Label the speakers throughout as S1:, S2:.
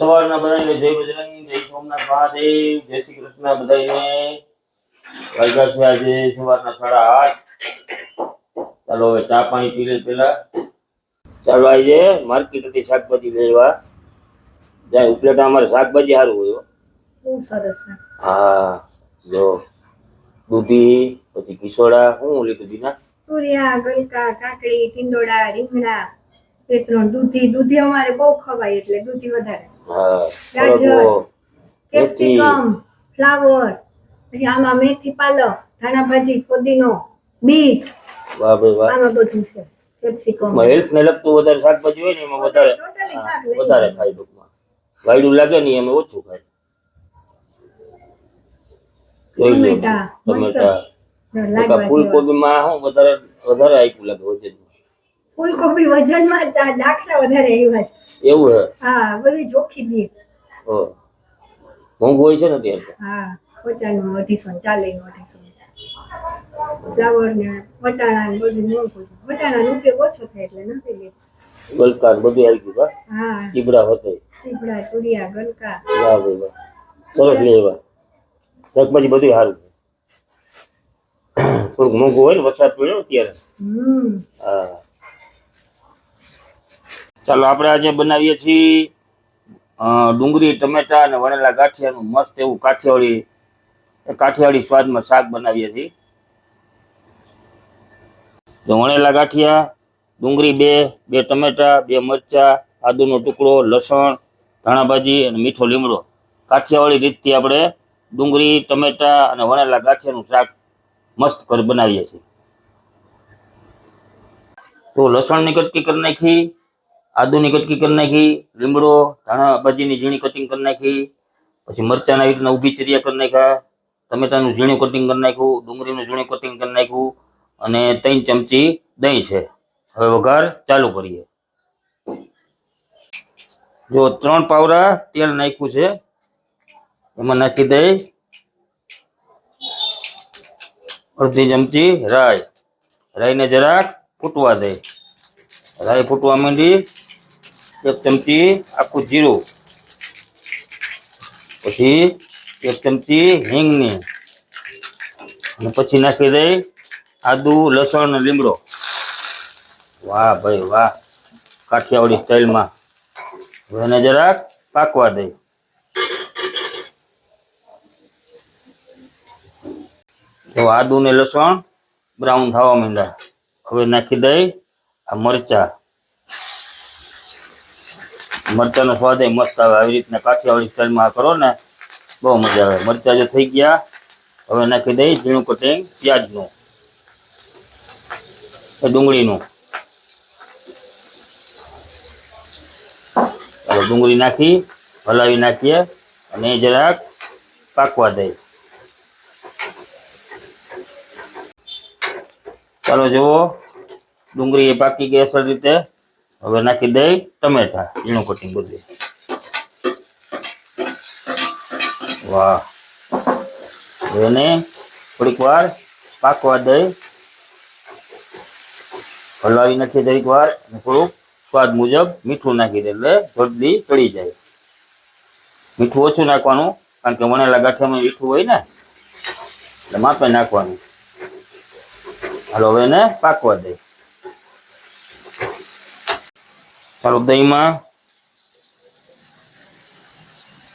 S1: સવારના બધાને જય બજરંગ જય સોમનાથ મહાદેવ જય શ્રી કૃષ્ણ બધાને. છે આજે સવારના સાડા આઠ. ચાલો હવે ચા પાણી પી લે પેલા ચાલો આજે માર્કેટ હતી શાકભાજી લેવા. જાય ઉપલેટા અમારે શાકભાજી સારું હોય
S2: સરસ
S1: હા જો દૂધી પછી કિશોડા શું લીધું દીના
S2: તુરિયા ગલકા કાકડી ટીંડોળા રીંગણા. એ દૂધી દૂધી અમારે બહુ ખવાય એટલે દૂધી વધારે. ગાજર. કેપ્સિકમ ફ્લાવર પછી આમાં મેથી પાલક ધાણા ભાજી પુદીનો બીટ. આમાં બધું છે કેપ્સિકમ.
S1: હેલ્થ ને લગતું વધારે શાકભાજી હોય ને એમાં વધારે વધારે. ખાય ટૂંકમાં. વાયડું લાગે ને એમ ઓછું ખાય.
S2: ટમેટા.
S1: ટમેટા. ફૂલકોબીમાં વધારે વધારે આપ્યું લાગે વજન
S2: ફૂલકોબી વજનમાં દાખલા વધારે આવ્યા છે.
S1: એવું હે?
S2: હા બધી ચોખ્ખી દી
S1: ઓ મોંઘું હોય છે ને ત્યારે
S2: હા પચાસનું અઢીસો ચાલે અઢીસો. ફ્લાવર ને વટાણા ને બધું મોંઘું છે. વટાણાનો ઉપયોગ ઓછો થાય એટલે નથી લેતું.
S1: બધું આવી ગયું
S2: હા?
S1: ચીબડા હોતે
S2: ચીબડા તુરિયા ગલકા.
S1: વાહ ભાઈ વાહ. સરસ લેવા શાકભાજી બધું સારું છે. થોડુંક મોંઘું હોય ને વરસાદ પડ્યો અત્યારે. હા. ચાલો, આપણે આજે બનાવીએ છીએ ડુંગળી, ટમેટા અને વણેલા ગાંઠિયાનું મસ્ત એવું કાઠિયાવાડી કાઠિયાવાડી સ્વાદમાં શાક બનાવીએ છીએ. તો વણેલા ગાંઠિયા, ડુંગળી બે બે ટમેટા, બે મરચા, આદુનો ટુકડો, લસણ, ધાણાભાજી અને મીઠો લીમડો. કાઠિયાવાડી રીતથી આપણે ડુંગળી, ટમેટા અને વણેલા ગાંઠિયાનું શાક મસ્ત કરી બનાવીએ છીએ. તો લસણની કટકી કરી નાખી. આદુની કટકી કરી નાખી, લીમડો, ધાણા ભાજીની ઝીણી કટિંગ કરી નાખી, પછી મરચાંના આવી રીતના ઊભી ચરિયા કરી નાખ્યા. ટમેટાનું ઝીણું કટિંગ કરી નાખ્યું, ડુંગળીનું ઝીણું કટિંગ કરી નાખ્યું અને ત્રણ ચમચી દહીં છે. હવે વઘાર ચાલુ કરીએ. જો ત્રણ પાવડા તેલ નાખ્યું છે, એમાં નાખી દઈ અડધી ચમચી રાઈ. રાઈને જરાક ફૂટવા દે. રાઈ ફૂટવા માંડી એક ચમચી આખું જીરું. પછી એક ચમચી હિંગની. અને પછી નાખી દઈ આદુ, લસણ અને લીમડો. વાહ ભાઈ વાહ. કાઠિયાવાડી સ્ટાઇલમાં. એને જરાક પાકવા દઈ. તો આદુ ને લસણ બ્રાઉન થવા માંડ્યા. હવે નાખી દઈ આ મરચા. મરચાનો સ્વાદ મસ્ત આવે. આવી રીતના કાઠિયાવાડી સ્ટાઇલમાં કરો ને, બહુ મજા આવે. મરચા જો થઈ ગયા, હવે નાખી દઈ ઝીણું કટિંગ પ્યાજનું. ડુંગળીનું. હવે ડુંગળી નાખી, હલાવી નાખીએ અને એ જરાક પાકવા દઈ. ચાલો જુઓ, ડુંગળી એ પાકી ગઈ અસર રીતે. હવે નાખી દઈ ટમેટા ઝીણું કટિંગ બધું વાહ. એને થોડીક વાર પાકવા દઈ. હલાવી નાખીએ દરેક વાર થોડુંક સ્વાદ મુજબ મીઠું નાખી દે એટલે જલ્દી ચડી જાય. મીઠું ઓછું નાખવાનું, કારણ કે વણેલા ગાંઠિયામાં મીઠું હોય ને, એટલે માપે નાખવાનું. હાલો હવે એને પાકવા દે. ચાલો દહીંમાં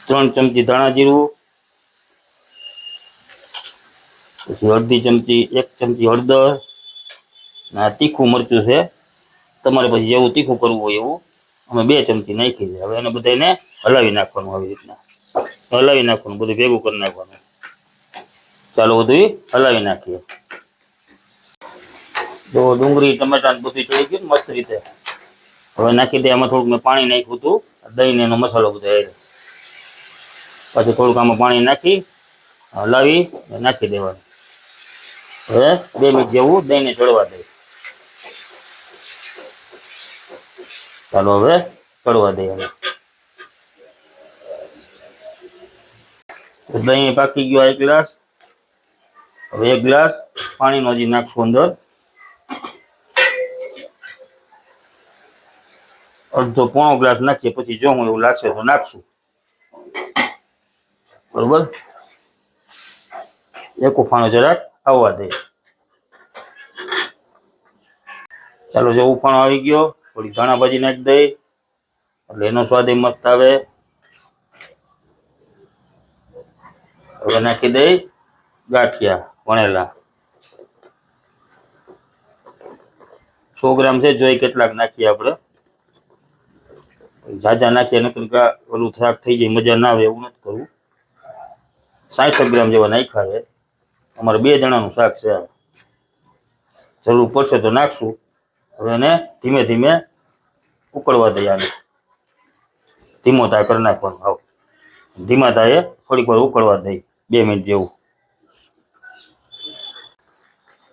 S1: ત્રણ ચમચી ધાણા જીરું, પછી અડધી ચમચી, એક ચમચી હળદર આ તીખું મરચું છે. તમારે પછી જેવું તીખું કરવું હોય એવું, અમે બે ચમચી નાખી છે. હવે એને બધાને હલાવી નાખવાનું આવી રીતના. હલાવી નાખવાનું, બધું ભેગું કરી નાખવાનું. ચાલો બધું હલાવી નાખીએ. જો ડુંગળી ટમેટા બધું જોઈ ગયું મસ્ત રીતે. હવે નાખી દે, આમાં થોડુંક મેં પાણી નાખ્યું હતું. દહીં એનો મસાલો બધો પછી થોડુંક આમાં પાણી નાખી હલાવી નાખી દેવાનું. હવે બે મિનિટ જેવું દહીંને ચડવા દઈ ચાલો હવે ચડવા દઈએ હવે. દહીં પાકી ગયો એક ગ્લાસ. હવે એક ગ્લાસ પાણીનો હજી નાખશું અંદર. અડધો પોણો ગ્લાસ નાખીએ, પછી જો હું એવું લાગશે તો નાખશું. બરોબર? એક ઉફાણો જરાક આવવા દે. ચાલો, જો ઉફાણો આવી ગયો, થોડી ધાણા ભાજી નાખી દઈ, એટલે એનો સ્વાદ ય મસ્ત આવે. હવે નાખી દઈ ગાંઠિયા, વણેલા. સો ગ્રામ છે, જોઈ કેટલાક નાખીએ આપણે. જાજા નાખીએ નકર ઓલું શાક થઈ જાય, મજા ના આવે, એવું નથી કરવું. સાઠ ગ્રામ જેવા નાખ્યા છે. અમારે બે જણાનું શાક છે જરૂર પડશે તો નાખશું. હવે એને ધીમે ધીમે ઉકળવા દઈએ આને. ધીમો થાય કરી નાખવાનું. આવ. ધીમા થાય થોડીક વાર ઉકળવા દઈ. બે મિનિટ જેવું.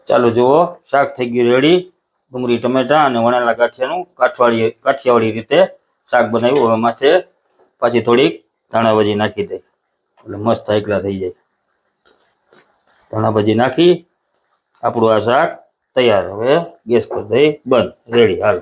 S1: ચાલો જુઓ, શાક થઈ ગયું રેડી ડુંગળી, ટમેટા અને વણાલા કાઠિયાનું કાઠવાડી કાઠિયાવાડી રીતે શાક બનાવ્યું, હવે માથે પાછી થોડીક ધાણા ભાજી નાખી દઈ એટલે મસ્ત એકલા થઈ જાય. ધાણા ભાજી નાખી, આપણું આ શાક તૈયાર. હવે ગેસ પર દઈ, બંધ રેડી હાલ.